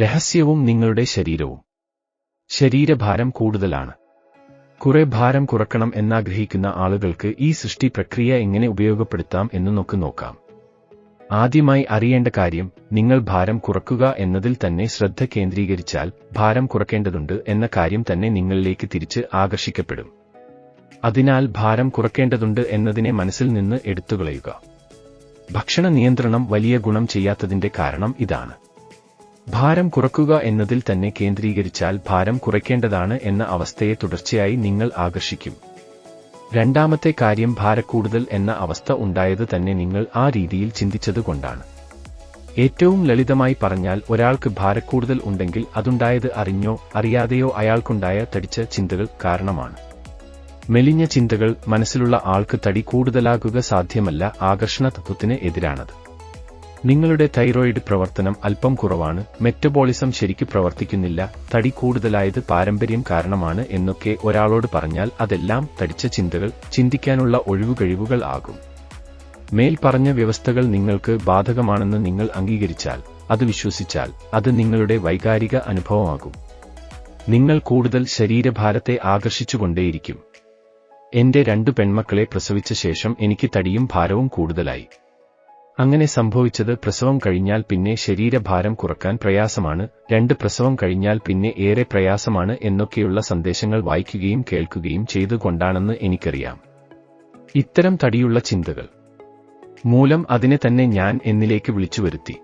രഹസ്യവും നിങ്ങളുടെ ശരീരവും. ശരീരഭാരം കൂടുതലാണ്. കുറെ ഭാരം കുറക്കണം എന്നാഗ്രഹിക്കുന്ന ആളുകൾക്ക് ഈ സൃഷ്ടി പ്രക്രിയ എങ്ങനെ ഉപയോഗപ്പെടുത്താം എന്ന് നമുക്ക് നോക്കാം. ആദ്യമായി അറിയേണ്ട കാര്യം നിങ്ങൾ ഭാരം കുറക്കുക എന്നതിൽ തന്നെ ശ്രദ്ധ കേന്ദ്രീകരിച്ചാൽ ഭാരം കുറക്കേണ്ടതുണ്ട് എന്ന കാര്യം തന്നെ നിങ്ങളിലേക്ക് തിരിച്ച് ആകർഷിക്കപ്പെടും. അതിനാൽ ഭാരം കുറക്കേണ്ടതുണ്ട് എന്നതിനെ മനസ്സിൽ നിന്ന് എടുത്തുകളയുക. ഭക്ഷണ നിയന്ത്രണം വലിയ ഗുണം ചെയ്യാത്തതിന്റെ കാരണം ഇതാണ്. ഭാരം കുറക്കുക എന്നതിൽ തന്നെ കേന്ദ്രീകരിച്ചാൽ ഭാരം കുറയ്ക്കേണ്ടതാണ് എന്ന അവസ്ഥയെ തുടർച്ചയായി നിങ്ങൾ ആകർഷിക്കും. രണ്ടാമത്തെ കാര്യം ഭാരക്കൂടുതൽ എന്ന അവസ്ഥ ഉണ്ടായത് തന്നെ നിങ്ങൾ ആ രീതിയിൽ ചിന്തിച്ചതുകൊണ്ടാണ് ഏറ്റവും ലളിതമായി പറഞ്ഞാൽ ഒരാൾക്ക് ഭാരക്കൂടുതൽ ഉണ്ടെങ്കിൽ അതുണ്ടായത് അറിഞ്ഞോ അറിയാതെയോ അയാൾക്കുണ്ടായ തടിച്ച ചിന്തകൾ കാരണമാണ്. മെലിഞ്ഞ ചിന്തകൾ മനസ്സിലുള്ള ആൾക്ക് തടി കൂടുതലാകുക സാധ്യമല്ല ആകർഷണ തത്വത്തിന് എതിരാണത്. നിങ്ങളുടെ തൈറോയിഡ് പ്രവർത്തനം അല്പം കുറവാണ് മെറ്റബോളിസം ശരിക്ക് പ്രവർത്തിക്കുന്നില്ല തടി കൂടുതലായത് പാരമ്പര്യം കാരണമാണ് എന്നൊക്കെ ഒരാളോട് പറഞ്ഞാൽ അതെല്ലാം തടിച്ച ചിന്തകൾ ചിന്തിക്കാനുള്ള ഒഴിവുകഴിവുകൾ ആകും. മേൽ പറഞ്ഞ വ്യവസ്ഥകൾ നിങ്ങൾക്ക് ബാധകമാണെന്ന് നിങ്ങൾ അംഗീകരിച്ചാൽ അത് വിശ്വസിച്ചാൽ അത് നിങ്ങളുടെ വൈകാരിക അനുഭവമാകും. നിങ്ങൾ കൂടുതൽ ശരീരഭാരത്തെ ആകർഷിച്ചുകൊണ്ടേയിരിക്കും. എന്റെ രണ്ടു പെൺമക്കളെ പ്രസവിച്ച ശേഷം എനിക്ക് തടിയും ഭാരവും കൂടുതലായി. അങ്ങനെ സംഭവിച്ചത് പ്രസവം കഴിഞ്ഞാൽ പിന്നെ ശരീരഭാരം കുറയ്ക്കാൻ പ്രയാസമാണ്. രണ്ട് പ്രസവം കഴിഞ്ഞാൽ പിന്നെ ഏറെ പ്രയാസമാണ് എന്നൊക്കെയുള്ള സന്ദേശങ്ങൾ വായിക്കുകയും കേൾക്കുകയും ചെയ്തുകൊണ്ടാണെന്ന് എനിക്കറിയാം. ഇത്തരം തടിയുള്ള ചിന്തകൾ മൂലം അതിനെ തന്നെ ഞാൻ എന്നിലേക്ക് വിളിച്ചു വരുത്തി.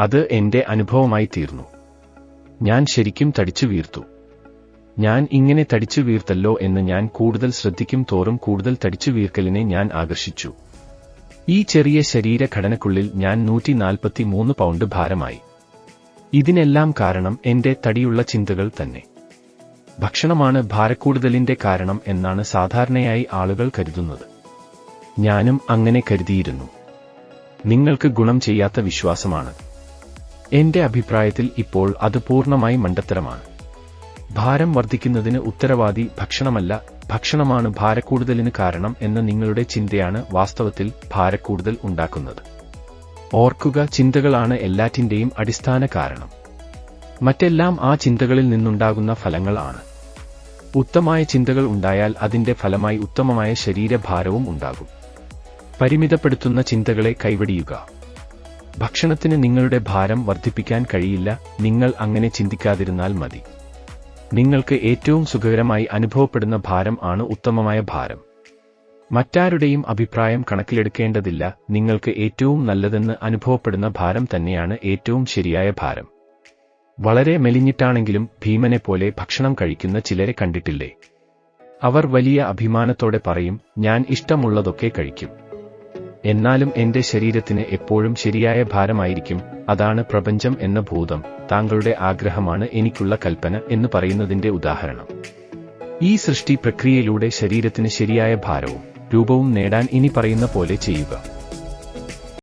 അത് എന്റെ അനുഭവമായി തീർന്നു. ഞാൻ ശരിക്കും തടിച്ചു വീർത്തു. ഞാൻ ഇങ്ങനെ തടിച്ചു വീർത്തല്ലോ എന്ന് ഞാൻ കൂടുതൽ ശ്രദ്ധിക്കും തോറും കൂടുതൽ തടിച്ചു വീർക്കലിനെ ഞാൻ ആകർഷിച്ചു. ഈ ചെറിയ ശരീരഘടനക്കുള്ളിൽ ഞാൻ നൂറ്റി നാൽപ്പത്തി മൂന്ന് പൗണ്ട് ഭാരമായി. ഇതിനെല്ലാം കാരണം എന്റെ തടിയുള്ള ചിന്തകൾ തന്നെ. ഭക്ഷണമാണ് ഭാരക്കൂടുതലിന്റെ കാരണം എന്നാണ് സാധാരണയായി ആളുകൾ കരുതുന്നത്. ഞാനും അങ്ങനെ കരുതിയിരുന്നു. നിങ്ങൾക്ക് ഗുണം ചെയ്യാത്ത വിശ്വാസമാണ്. എന്റെ അഭിപ്രായത്തിൽ ഇപ്പോൾ അത് പൂർണമായി മണ്ടത്തരമാണ്. ഭാരം വർദ്ധിക്കുന്നതിന് ഉത്തരവാദി ഭക്ഷണമല്ല ഭക്ഷണമാണ് ഭാരക്കൂടുതലിന് കാരണം എന്ന നിങ്ങളുടെ ചിന്തയാണ് വാസ്തവത്തിൽ ഭാരക്കൂടുതൽ ഉണ്ടാക്കുന്നത്. ഓർക്കുക ചിന്തകളാണ് എല്ലാറ്റിന്റെയും അടിസ്ഥാന കാരണം. മറ്റെല്ലാം ആ ചിന്തകളിൽ നിന്നുണ്ടാകുന്ന ഫലങ്ങളാണ് ഉത്തമമായ ചിന്തകൾ ഉണ്ടായാൽ അതിന്റെ ഫലമായി ഉത്തമമായ ശരീരഭാരവും ഉണ്ടാകും. പരിമിതപ്പെടുത്തുന്ന ചിന്തകളെ കൈവടിയുക. ഭക്ഷണത്തിന് നിങ്ങളുടെ ഭാരം വർദ്ധിപ്പിക്കാൻ കഴിയില്ല നിങ്ങൾ അങ്ങനെ ചിന്തിക്കാതിരുന്നാൽ മതി. നിങ്ങൾക്ക് ഏറ്റവും സുഖകരമായി അനുഭവപ്പെടുന്ന ഭാരം ആണ് ഉത്തമമായ ഭാരം. മറ്റാരുടെയും അഭിപ്രായം കണക്കിലെടുക്കേണ്ടതില്ല നിങ്ങൾക്ക് ഏറ്റവും നല്ലതെന്ന് അനുഭവപ്പെടുന്ന ഭാരം തന്നെയാണ് ഏറ്റവും ശരിയായ ഭാരം. വളരെ മെലിഞ്ഞിട്ടാണെങ്കിലും ഭീമനെ പോലെ ഭക്ഷണം കഴിക്കുന്ന ചിലരെ കണ്ടിട്ടില്ലേ? അവർ വലിയ അഭിമാനത്തോടെ പറയും ഞാൻ ഇഷ്ടമുള്ളതൊക്കെ കഴിക്കും. എന്നാലും എന്റെ ശരീരത്തിന് എപ്പോഴും ശരിയായ ഭാരമായിരിക്കും. അതാണ് പ്രപഞ്ചം എന്ന ഭൂതം. താങ്കളുടെ ആഗ്രഹമാണ് എനിക്കുള്ള കൽപ്പന എന്ന് പറയുന്നതിന്റെ ഉദാഹരണം. ഈ സൃഷ്ടി പ്രക്രിയയിലൂടെ ശരീരത്തിന് ശരിയായ ഭാരവും രൂപവും നേടാൻ ഇനി പറയുന്ന പോലെ ചെയ്യുക.